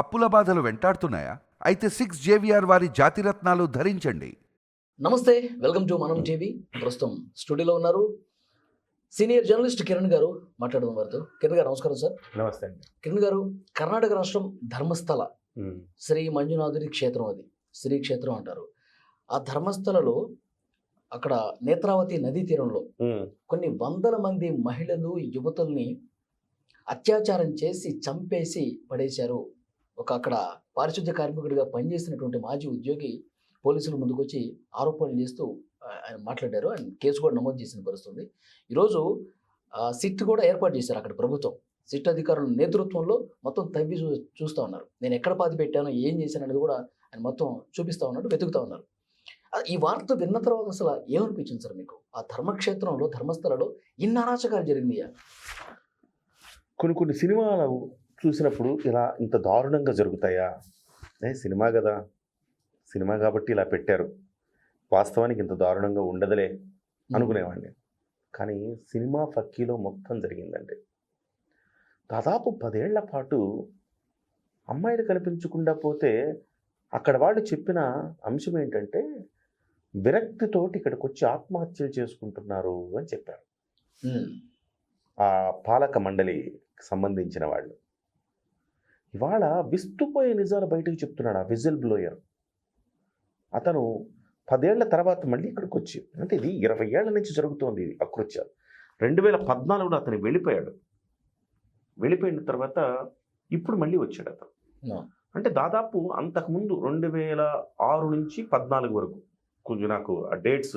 అప్పుల బాధలు వెంటాడుతున్నాయా? అయితే సిక్స్ జేవిఆర్ వారి జాతిరత్నాలు ధరించండి. నమస్తే వెల్కమ్ టు మనం టీవీ. ప్రస్తుతం స్టూడియోలో ఉన్నారు సీనియర్ జర్నలిస్ట్ కిరణ్ గారు మాట్లాడడం వారితో. కిరణ్ గారు నమస్కారం సార్. నమస్తే అండి. కిరణ్ గారు కర్ణాటక రాష్ట్రం ధర్మస్థల శ్రీ మంజునాథుడి క్షేత్రం అది. శ్రీ క్షేత్రం అంటారు. ఆ ధర్మస్థలలో అక్కడ నేత్రావతి నదీ తీరంలో కొన్ని వందల మంది మహిళలు యువతుల్ని అత్యాచారం చేసి చంపేసి పడేశారు ఒక అక్కడ పారిశుద్ధ్య కార్మికుడిగా పనిచేసినటువంటి మాజీ ఉద్యోగి పోలీసులు ముందుకొచ్చి ఆరోపణలు చేస్తూ ఆయన మాట్లాడారు. ఆయన కేసు కూడా నమోదు చేసిన పరిస్థితుంది. ఈరోజు సిట్ కూడా ఏర్పాటు చేశారు అక్కడ ప్రభుత్వం. సిట్ అధికారుల నేతృత్వంలో మొత్తం తవ్వి చూ చూస్తూ ఉన్నారు. నేను ఎక్కడ పాతి పెట్టాను ఏం చేశాను అనేది కూడా ఆయన మొత్తం చూపిస్తూ ఉన్నాడు వెతుకుతూ ఉన్నారు. ఈ వార్త విన్న తర్వాత అసలు ఏమనిపించింది సార్ మీకు? ఆ ధర్మక్షేత్రంలో ధర్మస్థలలో ఇన్ని అరాచకాలు జరిగినాయా? కొన్ని కొన్ని సినిమాలు చూసినప్పుడు ఇలా ఇంత దారుణంగా జరుగుతాయా? ఏ సినిమా కదా. సినిమా కాబట్టి ఇలా పెట్టారు. వాస్తవానికి ఇంత దారుణంగా ఉండదులే అనుకునేవాడిని. కానీ సినిమా ఫక్కీలో మొత్తం జరిగిందండి దాదాపు పదేళ్ళ పాటు అమ్మాయిలు కనిపించకుండా పోతే అక్కడ వాళ్ళు చెప్పిన అంశం ఏంటంటే విరక్తితోటి ఇక్కడికి వచ్చి ఆత్మహత్యలు చేసుకుంటున్నారు అని చెప్పారు. ఆ పాలక మండలికి సంబంధించిన వాళ్ళు. ఇవాళ విస్తుపోయే నిజాలు బయటకు చెప్తున్నాడు ఆ విజిల్ బ్లోయర్. అతను పదేళ్ళ తర్వాత మళ్ళీ ఇక్కడికి వచ్చి అంటే ఇది ఇరవై ఏళ్ళ నుంచి జరుగుతోంది ఇది అకృత్యాలు రెండు వేల పద్నాలుగులో అతను వెళ్ళిపోయాడు. వెళ్ళిపోయిన తర్వాత ఇప్పుడు మళ్ళీ వచ్చాడు అతను. అంటే దాదాపు అంతకుముందు రెండు వేల ఆరు నుంచి పద్నాలుగు వరకు కొంచెం నాకు ఆ డేట్స్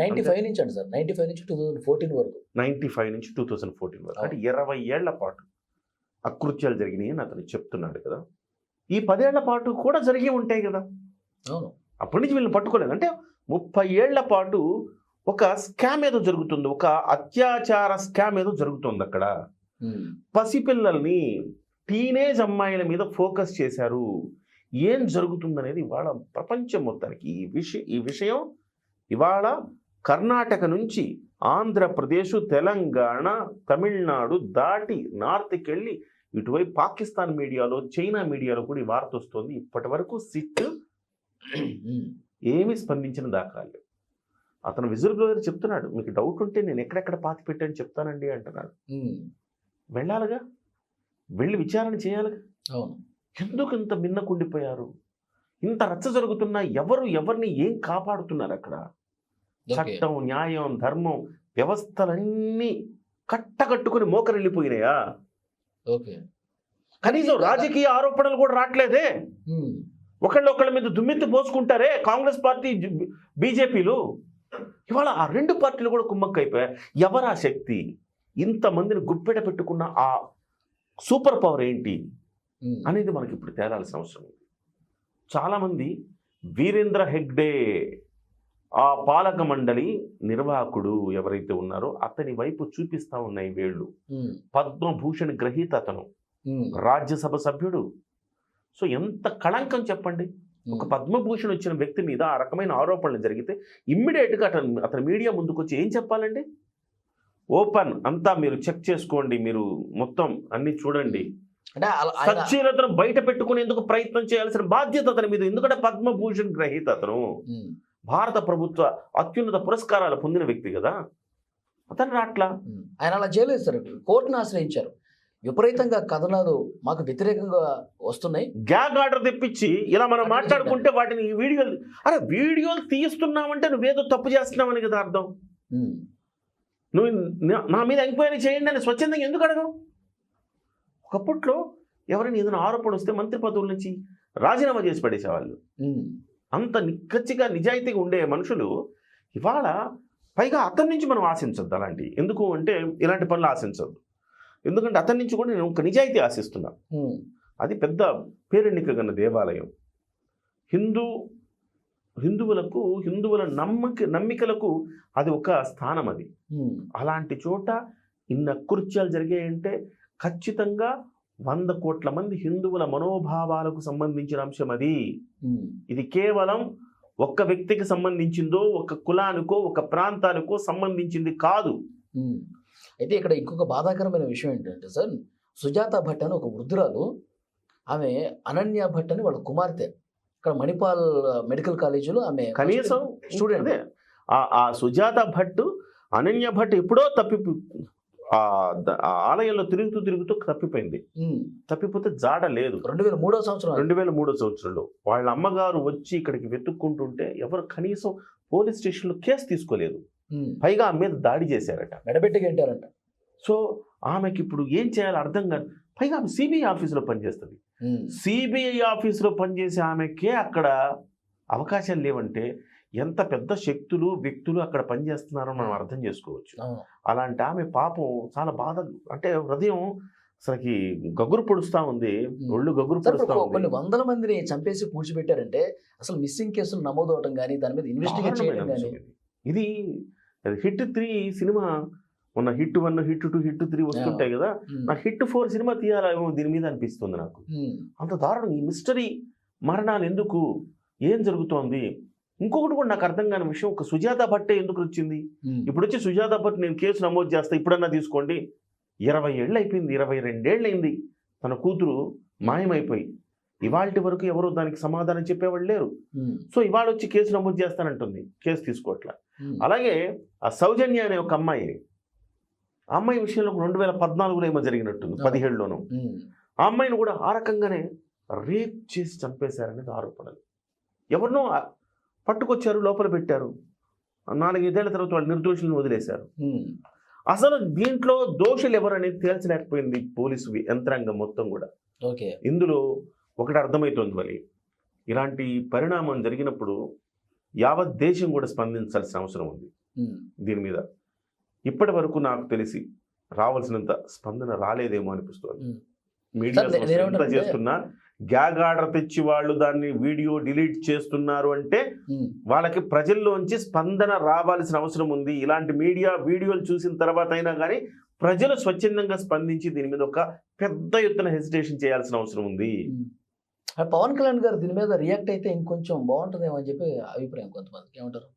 నైన్టీ ఫైవ్ నుంచి అండి సార్. నైన్టీ ఫైవ్ నుంచి టూ థౌసండ్ ఫోర్టీన్ వరకు. నైంటీ ఫైవ్ నుంచి టూ థౌజండ్ ఫోర్టీన్ వరకు. అంటే ఇరవై ఏళ్ళ పాటు. అకృత్యాలు జరిగినాయి అని అతను చెప్తున్నాడు కదా. ఈ పదేళ్ళ పాటు కూడా జరిగి ఉంటాయి కదా. అవును. అప్పటి నుంచి వీళ్ళని పట్టుకోలేదు. అంటే ముప్పై ఏళ్ళ పాటు ఒక స్కామ్ ఏదో జరుగుతుంది. ఒక అత్యాచార స్కామ్ ఏదో జరుగుతుంది అక్కడ. పసిపిల్లల్ని టీనేజ్ అమ్మాయిల మీద ఫోకస్ చేశారు. ఏం జరుగుతుందనేది ఇవాళ ప్రపంచం మొత్తానికి ఈ విషయ ఈ విషయం ఇవాళ కర్ణాటక నుంచి ఆంధ్రప్రదేశ్ తెలంగాణ తమిళనాడు దాటి నార్త్కి వెళ్ళి ఇటువైపు పాకిస్తాన్ మీడియాలో చైనా మీడియాలో కూడా ఈ వార్త వస్తుంది. ఇప్పటి వరకు సిట్ ఏమీ స్పందించిన దాఖలాలు అతను విజువల్ బ్లోయర్ చెప్తున్నాడు మీకు డౌట్ ఉంటే నేను ఎక్కడెక్కడ పాతి పెట్టాను చెప్తానండి అంటున్నాడు. వెళ్ళాలిగా? వెళ్ళి విచారణ చేయాలిగా? అవును. ఎందుకు ఇంత మిన్నకుండిపోయారు? ఇంత రచ్చ జరుగుతున్నా ఎవరు ఎవరిని ఏం కాపాడుతున్నారు అక్కడ? చట్టం న్యాయం ధర్మం వ్యవస్థలన్నీ కట్టకట్టుకుని మోకరెళ్ళిపోయినాయా ఓకే. కనీసం రాజకీయ ఆరోపణలు కూడా రావట్లేదే ఒకళ్ళు ఒకళ్ళ మీద దుమ్మెత్తి పోసుకుంటారే కాంగ్రెస్ పార్టీ బీజేపీలు? ఇవాళ ఆ రెండు పార్టీలు కూడా కుమ్మక్కైపోయాయి. ఎవరా శక్తి? ఇంతమందిని గుప్పెట పెట్టుకున్న ఆ సూపర్ పవర్ ఏంటి? అనేది మనకి ఇప్పుడు తేలాల్సిన అవసరం ఉంది చాలామంది వీరేంద్ర హెగ్డే ఆ పాలక మండలి నిర్వాహకుడు ఎవరైతే ఉన్నారో అతని వైపు చూపిస్తా ఉన్నాయి వేళ్ళు. పద్మభూషణ్ గ్రహీత అతను. రాజ్యసభ సభ్యుడు. సో ఎంత కళంకం చెప్పండి. ఒక పద్మభూషణ్ వచ్చిన వ్యక్తి మీద ఆ రకమైన ఆరోపణలు జరిగితే ఇమ్మీడియట్గా అతను అతని మీడియా ముందుకు వచ్చి ఏం చెప్పాలండి? ఓపెన్ అంతా మీరు చెక్ చేసుకోండి మీరు మొత్తం అన్ని చూడండి. అంటే సచ్చీలతను బయట పెట్టుకునేందుకు ప్రయత్నం చేయాల్సిన బాధ్యత అతని మీద. ఎందుకంటే పద్మభూషణ్ గ్రహీత అతను. భారత ప్రభుత్వ అత్యున్నత పురస్కారాలు పొందిన వ్యక్తి కదా. అతను రాట్లా? ఆయన అలా చేయలేదు సార్ కోర్టును ఆశ్రయించారు. విపరీతంగా కథనాలు మాకు వ్యతిరేకంగా వస్తున్నాయి. గ్యాగ్ ఆర్డర్ తెప్పించి ఇలా మనం మాట్లాడుకుంటే వాటిని ఈ వీడియోలు అరే వీడియోలు తీస్తున్నావంటే నువ్వేదో తప్పు చేస్తున్నావని కదా అర్థం. నువ్వు నా- మీద ఎంక్వైరీ చేయండి అని స్వచ్ఛందంగా ఎందుకు అడగవు ఒకప్పట్లో ఎవరైనా ఏదైనా ఆరోపణ వస్తే మంత్రి పదవుల నుంచి రాజీనామా చేసి పడేసేవాళ్ళు. అంత నిక్కచ్చిగా నిజాయితీగా ఉండే మనుషులు ఇవాళ పైగా అతని నుంచి మనం ఆశించద్దు అలాంటి. ఎందుకు అంటే ఇలాంటి పనులు ఆశించద్దు. ఎందుకంటే అతని నుంచి కూడా నేను ఒక నిజాయితీ ఆశిస్తున్నా. అది పెద్ద పేరెన్నిక గల దేవాలయం. హిందూ హిందువులకు హిందువుల నమ్మక నమ్మికలకు అది ఒక స్థానం అది. అలాంటి చోట ఇన్న కృత్యాలు జరిగాయంటే ఖచ్చితంగా వంద కోట్ల మంది హిందువుల మనోభావాలకు సంబంధించిన అంశం అది. ఇది కేవలం ఒక్క వ్యక్తికి సంబంధించిందో ఒక కులానికో ఒక ప్రాంతానికో సంబంధించింది కాదు. అయితే ఇక్కడ ఇంకొక బాధాకరమైన విషయం ఏంటంటే సార్ సుజాత భట్ అని ఒక వృద్ధురాలు ఆమె అనన్య భట్ అని వాళ్ళ కుమార్తె. ఇక్కడ మణిపాల్ మెడికల్ కాలేజీలో ఆమె కనీసం స్టూడెంట్ ఆ ఆ సుజాత భట్ అనన్య భట్ ఎప్పుడో తప్పి ఆలయంలో తిరుగుతూ తిరుగుతూ తప్పిపోయింది. తప్పిపోతే జాడ లేదు. రెండు వేల మూడో సంవత్సరం రెండు వేల మూడో సంవత్సరంలో వాళ్ళ అమ్మగారు వచ్చి ఇక్కడికి వెతుక్కుంటుంటే ఎవరు కనీసం పోలీస్ స్టేషన్లో కేసు తీసుకోలేదు. పైగా ఆమె మీద దాడి చేశారట. మెడబెట్టి గంటారంట సో ఆమెకి ఇప్పుడు ఏం చేయాలో అర్థం కాదు. పైగా ఆమె సిబిఐ ఆఫీసులో పనిచేస్తుంది. సిబిఐ ఆఫీసులో పనిచేసే ఆమెకే అక్కడ అవకాశాలు లేవంటే ఎంత పెద్ద శక్తులు వ్యక్తులు అక్కడ పనిచేస్తున్నారో మనం అర్థం చేసుకోవచ్చు. అలాంటి ఆమె పాపం చాలా బాధ అంటే హృదయం అసలుకి గగురు పొడుస్తా ఉంది. ఒళ్ళు గగురు పొడుస్తా ఇప్పుడు కొన్ని ఉంది. వందల మందిని చంపేసి పూడ్చిపెట్టారంటే అసలు మిస్సింగ్ కేసులు నమోదు అవటం కానీ దాని మీద ఇన్వెస్టిగేట్ చేయడం కానీ. ఇది. Hit three cinema. ఉన్న hit one hit two hit three వస్తుంటాయి కదా. నాకు హిట్ ఫోర్ సినిమా తీయాలేమో దీని మీద అనిపిస్తుంది నాకు. అంత దారుణం. ఈ మిస్టరీ మరణాలు ఎందుకు? ఏం జరుగుతోంది? ఇంకొకటి కూడా నాకు అర్థం కాని విషయం ఒక సుజాత భట్టే ఎందుకు వచ్చింది? ఇప్పుడు వచ్చి సుజాత భట్ నేను కేసు నమోదు చేస్తా ఇప్పుడన్నా తీసుకోండి. ఇరవై ఏళ్ళు అయిపోయింది ఇరవై రెండేళ్ళు అయింది తన కూతురు మాయమైపోయి ఇవాళ వరకు ఎవరు దానికి సమాధానం చెప్పేవాళ్ళు లేరు. సో ఇవాళ వచ్చి కేసు నమోదు చేస్తానంటుంది కేసు తీసుకోవట్లా. అలాగే ఆ సౌజన్య అనే ఒక అమ్మాయి ఆ అమ్మాయి విషయంలో రెండు వేల పద్నాలుగులో ఏమో జరిగినట్టుంది. పదిహేడులోను. ఆ అమ్మాయిని కూడా ఆ రకంగానే రేప్ చేసి చంపేశారనేది ఆరోపణలు. ఎవరినో పట్టుకొచ్చారు లోపల పెట్టారు. నాలుగైదేళ్ళ తర్వాత వాళ్ళు నిర్దోషులను వదిలేశారు. అసలు దీంట్లో దోషులు ఎవరనేది తేల్చలేకపోయింది పోలీసు యంత్రాంగం మొత్తం కూడా. ఓకే. ఇందులో ఒకటి అర్థమవుతోంది మరి ఇలాంటి పరిణామం జరిగినప్పుడు యావత్ దేశం కూడా స్పందించాల్సిన అవసరం ఉంది. దీని మీద. ఇప్పటి వరకు నాకు తెలిసి రావాల్సినంత స్పందన రాలేదేమో అనిపిస్తుంది. మీడియా చేస్తున్నా గ్యాగ్ ఆర్డర్ తెచ్చి వాళ్ళు దాన్ని వీడియో డిలీట్ చేస్తున్నారు అంటే వాళ్ళకి ప్రజల్లోంచి స్పందన రావాల్సిన అవసరం ఉంది. ఇలాంటి మీడియా వీడియోలు చూసిన తర్వాత అయినా కానీ ప్రజలు స్వచ్ఛందంగా స్పందించి దీని మీద ఒక పెద్ద ఎత్తున హెసిటేషన్ చేయాల్సిన అవసరం ఉంది. పవన్ కళ్యాణ్ గారు దీని మీద రియాక్ట్ అయితే ఇంకొంచెం బాగుంటుందేమో అని చెప్పి అభిప్రాయం కొంతమందికి. ఏమంటారు?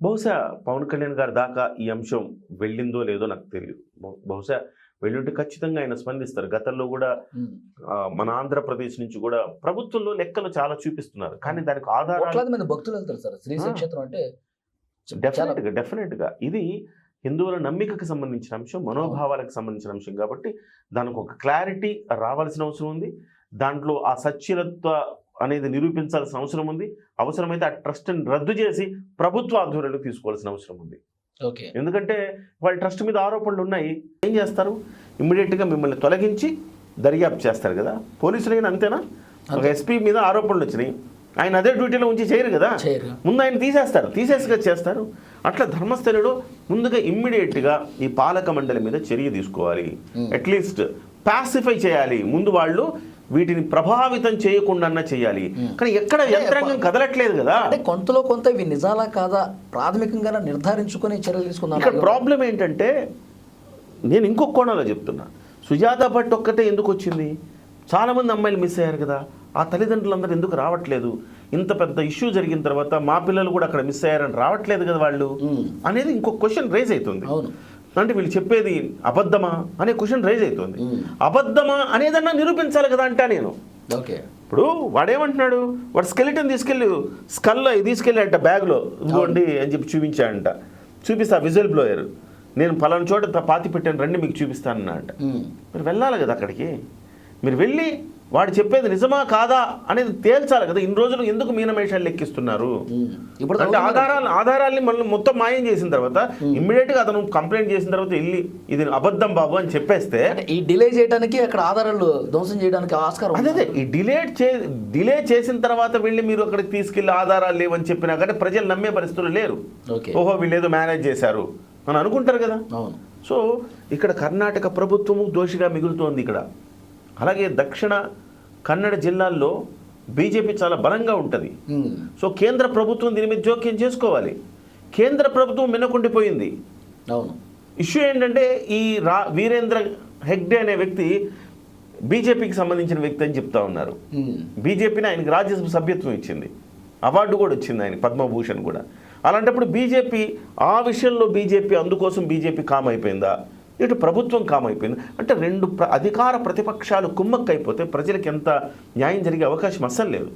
బహుశా పవన్ కళ్యాణ్ గారి దాకా ఈ అంశం వెళ్ళిందో లేదో నాకు తెలియదు బహు- బహుశా వెళ్ళుంటే ఖచ్చితంగా ఆయన స్పందిస్తారు. గతంలో కూడా మన ఆంధ్రప్రదేశ్ నుంచి కూడా ప్రభుత్వంలో లెక్కలు చాలా చూపిస్తున్నారు. కానీ దానికి మంది భక్తులు వెళ్తారు సార్. శ్రీశైల ఆ. క్షేత్రం అంటే డెఫినెట్గా డెఫినెట్గా ఇది హిందువుల నమ్మికకి సంబంధించిన అంశం మనోభావాలకు సంబంధించిన అంశం కాబట్టి దానికి ఒక క్లారిటీ రావాల్సిన అవసరం ఉంది. దాంట్లో ఆ సచ్ఛీలత్వ అనేది నిరూపించాల్సిన అవసరం ఉంది. అవసరమైతే ఆ ట్రస్ట్ని రద్దు చేసి ప్రభుత్వ ఆధ్వర్యంలో తీసుకోవాల్సిన అవసరం ఉంది. ఎందుకంటే వాళ్ళ ట్రస్ట్ మీద ఆరోపణలు ఉన్నాయి. ఏం చేస్తారు? ఇమ్మీడియట్గా మిమ్మల్ని తొలగించి దర్యాప్తు చేస్తారు కదా. పోలీసులు అయినా అంతేనా? ఒక. ఎస్పీ మీద ఆరోపణలు వచ్చినాయి. ఆయన అదే డ్యూటీలో ఉంచి చేయరు కదా. ముందు ఆయన తీసేస్తారు. తీసేసిగా చేస్తారు. అట్లా ధర్మస్థలిలో ముందుగా ఇమ్మీడియట్గా ఈ పాలక మండలి మీద చర్య తీసుకోవాలి. అట్లీస్ట్ పాసిఫై చేయాలి. ముందు వాళ్ళు వీటిని ప్రభావితం చేయకుండా చేయాలి. కానీ ఎక్కడ యంత్రాంగం కదలట్లేదు కదా. అంటే కొంతలో కొంత ఇవి నిజాలా కాదా ప్రాథమికంగా నిర్ధారించుకొని చర్యలు ఇక్కడ తీసుకుందాం ప్రాబ్లం ఏంటంటే నేను ఇంకొక కోణంలో చెప్తున్నా. సుజాత భట్ ఒక్కటే ఎందుకు వచ్చింది? చాలామంది అమ్మాయిలు మిస్ అయ్యారు కదా. ఆ తల్లిదండ్రులందరూ ఎందుకు రావట్లేదు? ఇంత పెద్ద ఇష్యూ జరిగిన తర్వాత మా పిల్లలు కూడా అక్కడ మిస్ అయ్యారని రావట్లేదు కదా వాళ్ళు. అనేది ఇంకొక క్వశ్చన్ రేజ్ అవుతుంది. అవును. అంటే వీళ్ళు చెప్పేది అబద్ధమా అనే క్వశ్చన్ రేజ్ అవుతుంది. అబద్ధమా అనేదన్నా నిరూపించాలి కదా అంటా నేను. ఓకే. ఇప్పుడు వాడేమంటున్నాడు? వాడు స్కెలిటన్ తీసుకెళ్ళి స్కల్లో తీసుకెళ్ళాడంట బ్యాగ్లో. ఇదిగోండి అని చెప్పి చూపించాడంట. చూపిస్తా విజువల్ బ్లోయర్. నేను పలానా చోట పాతి పెట్టాను రండి మీకు చూపిస్తాను అంట. మీరు వెళ్ళాలి కదా అక్కడికి? మీరు వెళ్ళి వాడు చెప్పేది నిజమా కాదా అనేది తేల్చాలి కదా. ఇన్ని రోజులు ఎందుకు మీనమేషాలు లెక్కిస్తున్నారు. ఇప్పుడు అంటే. ఆధారాలు ఆధారాల్ని మళ్ళీ మొత్తం మాయం చేసిన తర్వాత ఇమ్మీడియట్గా అతను కంప్లైంట్ చేసిన తర్వాత వెళ్ళి ఇది అబద్ధం బాబు అని చెప్పేస్తే ఈ డిలే చేయడానికి అక్కడ ఆధారాలు ధ్వంసం చేయడానికి ఆస్కారం అదే ఈ డిలేట్ చే డిలే చేసిన తర్వాత వెళ్ళి మీరు అక్కడికి తీసుకెళ్ళి ఆధారాలు లేవని చెప్పినా కానీ ప్రజలు నమ్మే పరిస్థితులు లేరు. ఓకే. ఓహో వీళ్ళు ఏదో మేనేజ్ చేశారు అని అనుకుంటారు కదా. సో ఇక్కడ కర్ణాటక ప్రభుత్వము దోషిగా మిగులుతోంది ఇక్కడ. అలాగే దక్షిణ కన్నడ జిల్లాల్లో బీజేపీ చాలా బలంగా ఉంటుంది. సో కేంద్ర ప్రభుత్వం దీని మీద జోక్యం చేసుకోవాలి. కేంద్ర ప్రభుత్వం మిన్నకుండిపోయింది అవును. ఇష్యూ ఏంటంటే ఈ రా వీరేంద్ర హెగ్డే అనే వ్యక్తి బీజేపీకి సంబంధించిన వ్యక్తి అని చెప్తా ఉన్నారు. బీజేపీని ఆయనకి రాజ్యసభ సభ్యత్వం ఇచ్చింది. అవార్డు కూడా వచ్చింది ఆయన పద్మభూషణ్ కూడా. అలాంటప్పుడు బీజేపీ ఆ విషయంలో బీజేపీ అందుకోసం బీజేపీ కామ్ అయిపోయిందా ఇటు ప్రభుత్వం కామైపోయింది. అంటే రెండు ప్ర అధికార ప్రతిపక్షాలు కుమ్మక్కైపోతే ప్రజలకు ఎంత న్యాయం జరిగే అవకాశం అస్సలు లేదు.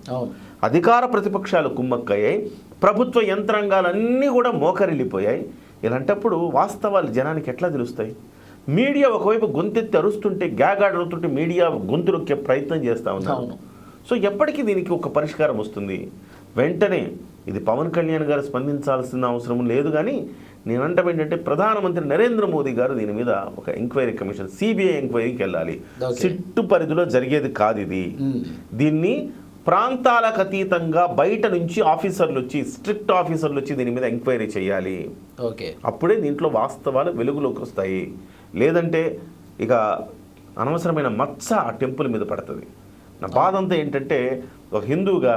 అధికార ప్రతిపక్షాలు కుమ్మక్కయ్యాయి. ప్రభుత్వ యంత్రాంగాలన్నీ కూడా మోకరిల్లిపోయాయి. ఇలాంటప్పుడు వాస్తవాలు జనానికి ఎట్లా తెలుస్తాయి? మీడియా ఒకవైపు గొంతెత్తి అరుస్తుంటే గ్యాగాడ్ అరుతుంటే మీడియా గొంతు నొక్కే ప్రయత్నం చేస్తూ ఉన్నారు. సో ఎప్పటికీ దీనికి ఒక పరిష్కారం వస్తుంది. వెంటనే ఇది పవన్ కళ్యాణ్ గారు స్పందించాల్సిన అవసరం లేదు కానీ నేను అంటాం ఏంటంటే ప్రధానమంత్రి నరేంద్ర మోదీ గారు దీని మీద ఒక ఎంక్వైరీ కమిషన్ సిబిఐ ఎంక్వైరీకి వెళ్ళాలి. సిట్టు పరిధిలో జరిగేది కాదు ఇది. మ్మ్. దీన్ని ప్రాంతాలకు అతీతంగా బయట నుంచి ఆఫీసర్లు వచ్చి స్ట్రిక్ట్ ఆఫీసర్లు వచ్చి దీని మీద ఎంక్వైరీ చేయాలి. ఓకే అప్పుడే దీంట్లో వాస్తవాలు వెలుగులోకి వస్తాయి. లేదంటే ఇక అనవసరమైన మచ్చ ఆ టెంపుల్ మీద పడుతుంది. నా బాధ అంతా ఏంటంటే ఒక హిందువుగా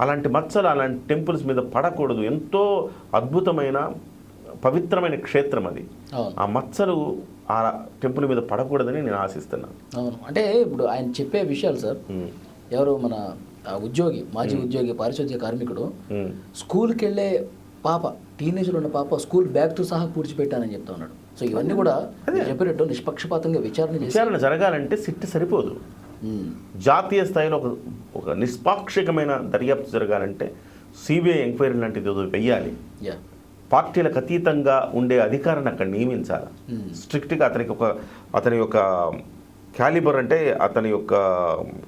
అలాంటి మచ్చలు అలాంటి టెంపుల్స్ మీద పడకూడదు. ఎంతో అద్భుతమైన పవిత్రమైన క్షేత్రం అది. ఆ మచ్చలు ఆ టెంపుల్ మీద పడకూడదని నేను ఆశిస్తున్నాను. అవును. అంటే ఇప్పుడు ఆయన చెప్పే విషయాలు సార్. ఎవరు మన ఉద్యోగి మాజీ ఉద్యోగి పారిశుద్ధ్య కార్మికుడు. స్కూల్కి వెళ్ళే పాప టీనేజ్లో ఉన్న పాప స్కూల్ బ్యాగ్తో సహా పూడ్చిపెట్టానని చెప్తా ఉన్నాడు. సో ఇవన్నీ కూడా చెప్పినట్టు నిష్పక్షపాతంగా విచారణ విచారణ జరగాలంటే సిట్ సరిపోదు. జాతీయ స్థాయిలో ఒక ఒక నిష్పాక్షికమైన దర్యాప్తు జరగాలంటే సిబిఐ ఎంక్వైరీ లాంటిది ఏదో వెయ్యాలి. పార్టీలకు అతీతంగా ఉండే అధికారాన్ని అక్కడ నియమించాలి. Hmm. స్ట్రిక్ట్గా అతనికి ఒక అతని యొక్క క్యాలిబర్ అంటే అతని యొక్క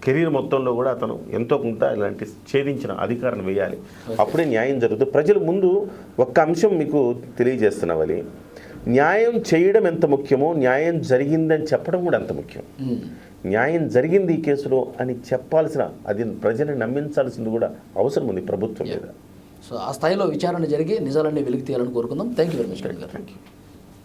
కెరీర్ మొత్తంలో కూడా అతను ఎంతో కొంత ఇలాంటి ఛేదించిన అధికారాన్ని వేయాలి అప్పుడే న్యాయం జరుగుతుంది. ప్రజల ముందు ఒక్క అంశం మీకు తెలియజేస్తున్నావని న్యాయం చేయడం ఎంత ముఖ్యమో న్యాయం జరిగిందని చెప్పడం కూడా అంత ముఖ్యం. ఉమ్, న్యాయం జరిగింది ఈ కేసులో అని చెప్పాల్సిన అది ప్రజల్ని నమ్మించాల్సింది కూడా అవసరం ఉంది ప్రభుత్వం మీద. సో ఆ స్థాయిలో విచారణ జరిగి నిజాలన్నీ వెలికి తీయాలని కోరుకుందాం. Thank you very much thank you